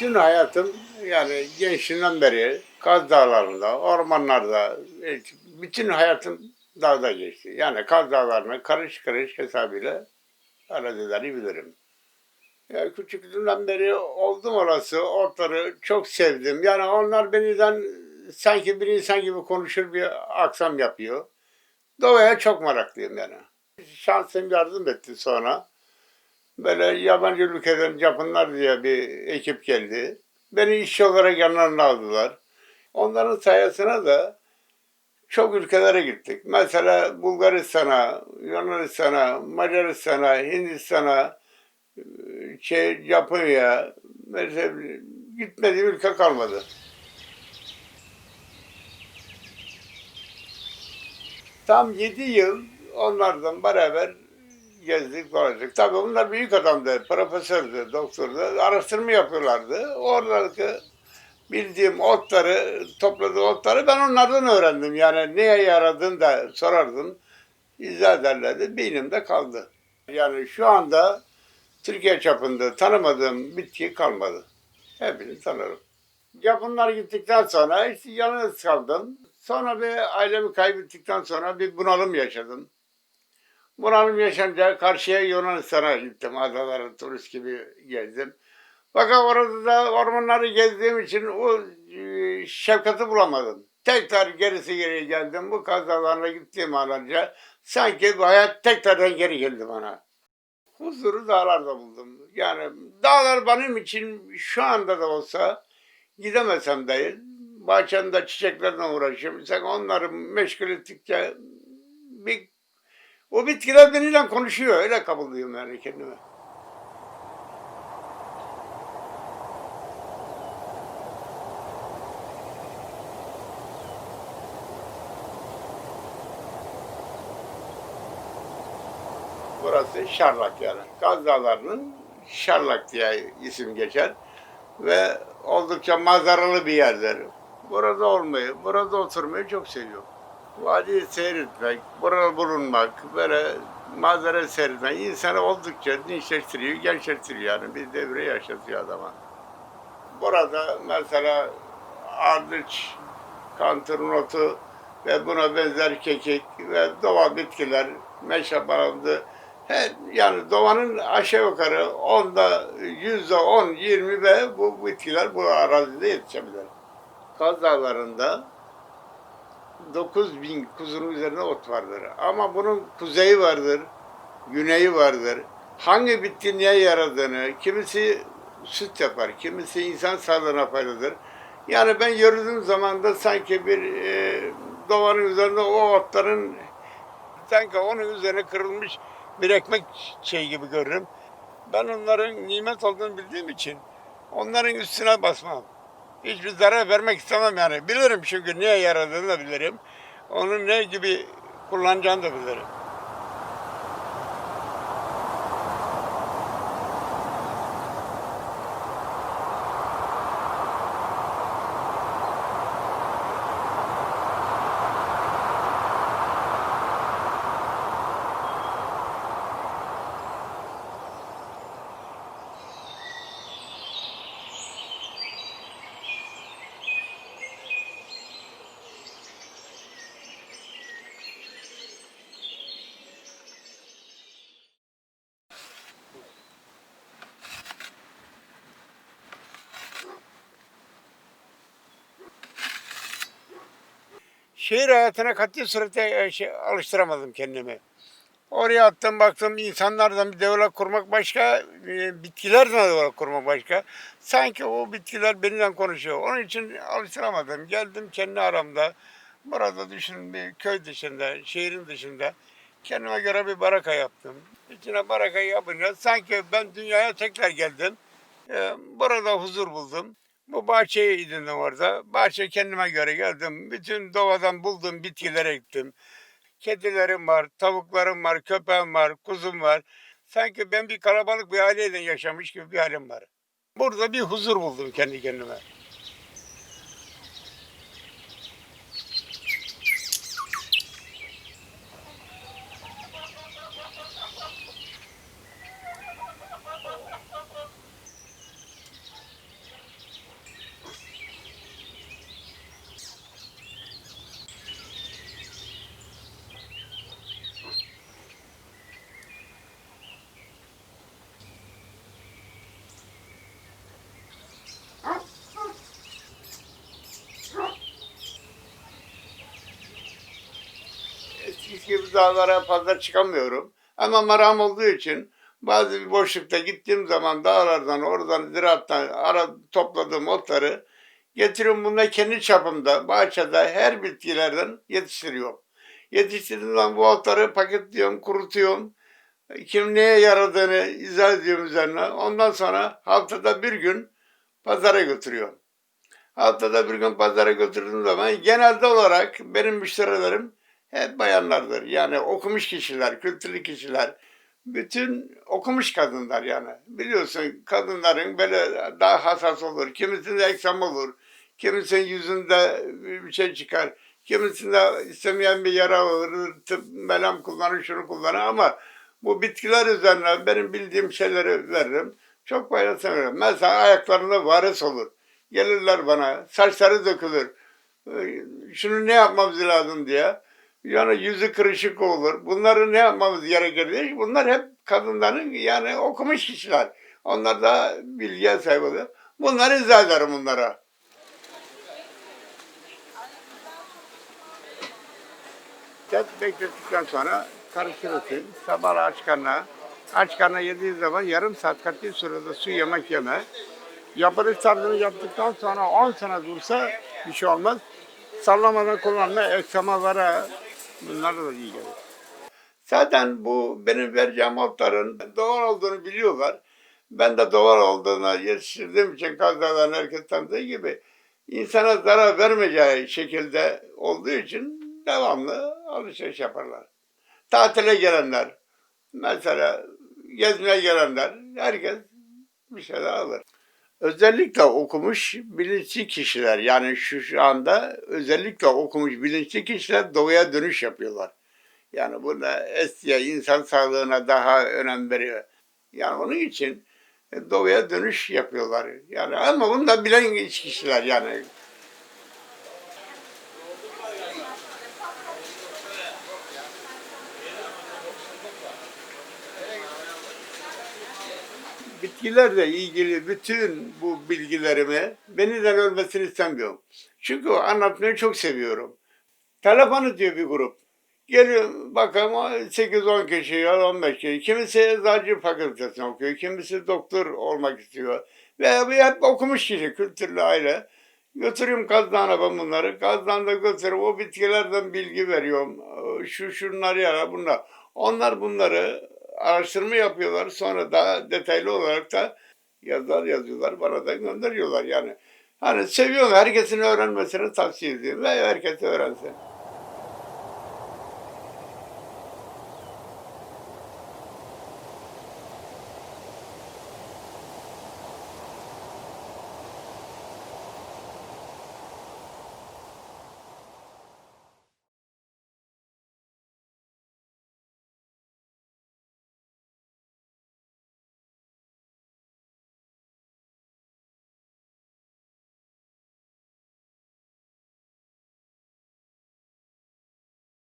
Bütün hayatım yani gençliğimden beri Kaz Dağları'nda, ormanlarda, e, bütün hayatım dağda geçti. Yani Kaz Dağları'nı karış karış hesabıyla arazileri bilirim. Ya küçüklüğümden beri oldum orası, otları çok sevdim. Yani onlar beniden sanki bir insan gibi konuşur bir aksam yapıyor. Doğaya çok meraklıyım yani. Şansım yardım etti sonra. Böyle yabancı ülkeden Japonlar diye bir ekip geldi. Beni işçi olarak yanlarına aldılar. Onların sayesinde de çok ülkelere gittik. Mesela Bulgaristan'a, Yunanistan'a, Macaristan'a, Hindistan'a, şey, Japonya, mesela gitmediğim ülke kalmadı. Tam 7 yıl onlardan beraber gezdik dolaştık. Tabii onlar büyük adamdı, profesördü, doktordu. Araştırma yapıyorlardı. Oradaki bildiğim otları, topladığı otları ben onlardan öğrendim. Yani neye yaradığını da sorardım. İzah ederlerdi. Beynimde kaldı. Yani şu anda Türkiye çapında tanımadığım bitki kalmadı. Hepini tanırım. Japonlar gittikten sonra işte yalnız kaldım. Sonra bir ailemi kaybettikten sonra bir bunalım yaşadım. Bunalım yaşanınca karşıya Yunanistan'a gittim. Adaları turist gibi gezdim. Fakat orada da ormanları gezdiğim için o e, şefkati bulamadım. Tekrar gerisi geriye geldim. Bu kazalarına gittiğim an önce sanki bu hayat tekrardan geri geldi bana. Huzuru dağlarda buldum. Yani dağlar benim için şu anda da olsa gidemesem değil. Bahçemde çiçeklerle uğraşıyorum. Sen onları meşgul ettikçe bir, o bitkiler benimle konuşuyor. Öyle kabul ediyorum yani kendime. Burası Şarlak yani. Gaz Şarlak diye isim geçer. Ve oldukça manzaralı bir yerdir. Burada olmayı, burada oturmayı çok seviyorum. Vadiyi seyretmek, burada bulunmak, böyle manzara seyretmek insanı oldukça dinçleştiriyor, gençleştiriyor yani. Bir devre yaşatıyor adama. Burada mesela ardıç, kantırın otu ve buna benzer kekik ve doğal bitkiler, meşe barandı, her, yani doğanın aşağı yukarı onda yüzde on, yirmi ve bu bitkiler bu arazide yetişebilir. Kaz Dağları'nda 9 bin kuzunun üzerinde ot vardır. Ama bunun kuzeyi vardır, güneyi vardır. Hangi bitki niye yaradığını, kimisi süt yapar, kimisi insan sağlığına faydalıdır. Yani ben yürüdüğüm zaman da sanki bir e, doğanın üzerinde o otların sanki onun üzerine kırılmış bir ekmek şey gibi görürüm. Ben onların nimet olduğunu bildiğim için onların üstüne basmam. Hiçbir zarar vermek istemem yani. Bilirim çünkü niye yaradığını da bilirim. Onun ne gibi kullanacağını da bilirim. Şehir hayatına katı surette e, şey, alıştıramadım kendimi. Oraya attım baktım insanlardan bir devlet kurmak başka, e, bitkilerden devlet kurmak başka. Sanki o bitkiler benimle konuşuyor. Onun için alıştıramadım. Geldim kendi aramda. Burada düşün bir köy dışında, şehrin dışında. Kendime göre bir baraka yaptım. İçine baraka yapınca sanki ben dünyaya tekrar geldim. Ee, Burada huzur buldum. Bu bahçeyi edindim orada. Bahçe kendime göre geldim. Bütün doğadan bulduğum bitkileri ektim. Kedilerim var, tavuklarım var, köpeğim var, kuzum var. Sanki ben bir kalabalık bir aileyle yaşamış gibi bir halim var. Burada bir huzur buldum kendi kendime. Eskisi gibi dağlara fazla çıkamıyorum. Ama maram olduğu için bazı bir boşlukta gittiğim zaman dağlardan, oradan, ziraattan ara, topladığım otları getiriyorum. Bunları kendi çapımda, bahçede her bitkilerden yetiştiriyorum. Yetiştirdiğim zaman bu otları paketliyorum, kurutuyorum. Kim neye yaradığını izah ediyorum üzerine. Ondan sonra haftada bir gün pazara götürüyorum. Haftada bir gün pazara götürdüğüm zaman genelde olarak benim müşterilerim hep bayanlardır. Yani okumuş kişiler, kültürlü kişiler. Bütün okumuş kadınlar yani. Biliyorsun kadınların böyle daha hassas olur. Kimisinde eksem olur. Kimisinin yüzünde bir şey çıkar. Kimisinde istemeyen bir yara olur. Tıp, melem kullanır, şunu kullanır ama bu bitkiler üzerine benim bildiğim şeyleri veririm. Çok faydasını veririm. Mesela ayaklarında varis olur. Gelirler bana, saçları dökülür. Ee, Şunu ne yapmamız lazım diye. Yani yüzü kırışık olur. Bunları ne yapmamız gerekir diye. Bunlar hep kadınların yani okumuş kişiler. Onlar da bilgiye sahip oluyor. Bunları izah ederim bunlara. Tet beklettikten sonra karıştırırsın. Sabah aç karnına. Aç karnına yediği zaman yarım saat katli sürede su yemek yeme. Yapılış tarzını yaptıktan sonra 10 sene dursa bir şey olmaz. Sallamadan kullanma eksemalara bunlar da iyi gelir. Zaten bu benim vereceğim otların doğal olduğunu biliyorlar. Ben de doğal olduğuna yetiştirdiğim için kazadan herkes tanıdığı gibi insana zarar vermeyeceği şekilde olduğu için devamlı alışveriş yaparlar. Tatile gelenler, mesela gezmeye gelenler, herkes bir şeyler alır. Özellikle okumuş bilinçli kişiler yani şu, şu anda özellikle okumuş bilinçli kişiler doğuya dönüş yapıyorlar. Yani buna estiye, insan sağlığına daha önem veriyor. Yani onun için doğuya dönüş yapıyorlar. Yani ama bunu da bilen kişiler yani. Bitkilerle ilgili bütün bu bilgilerimi benimle ölmesini istemiyorum. Çünkü anlatmayı çok seviyorum. Telefon diyor bir grup. Geliyor bakalım 8-10 kişi ya 15 kişi. Kimisi eczacı fakültesini okuyor, kimisi doktor olmak istiyor. Ve hep okumuş kişi, kültürlü aile. Götürüyorum Kazdan'a ben bunları. Kazdan'da götürüp o bitkilerden bilgi veriyorum. Şu şunlar ya bunlar. Onlar bunları araştırma yapıyorlar. Sonra daha detaylı olarak da yazılar yazıyorlar. Bana da gönderiyorlar yani. Hani seviyorum. Herkesin öğrenmesini tavsiye ediyorum. Ve herkes öğrensin.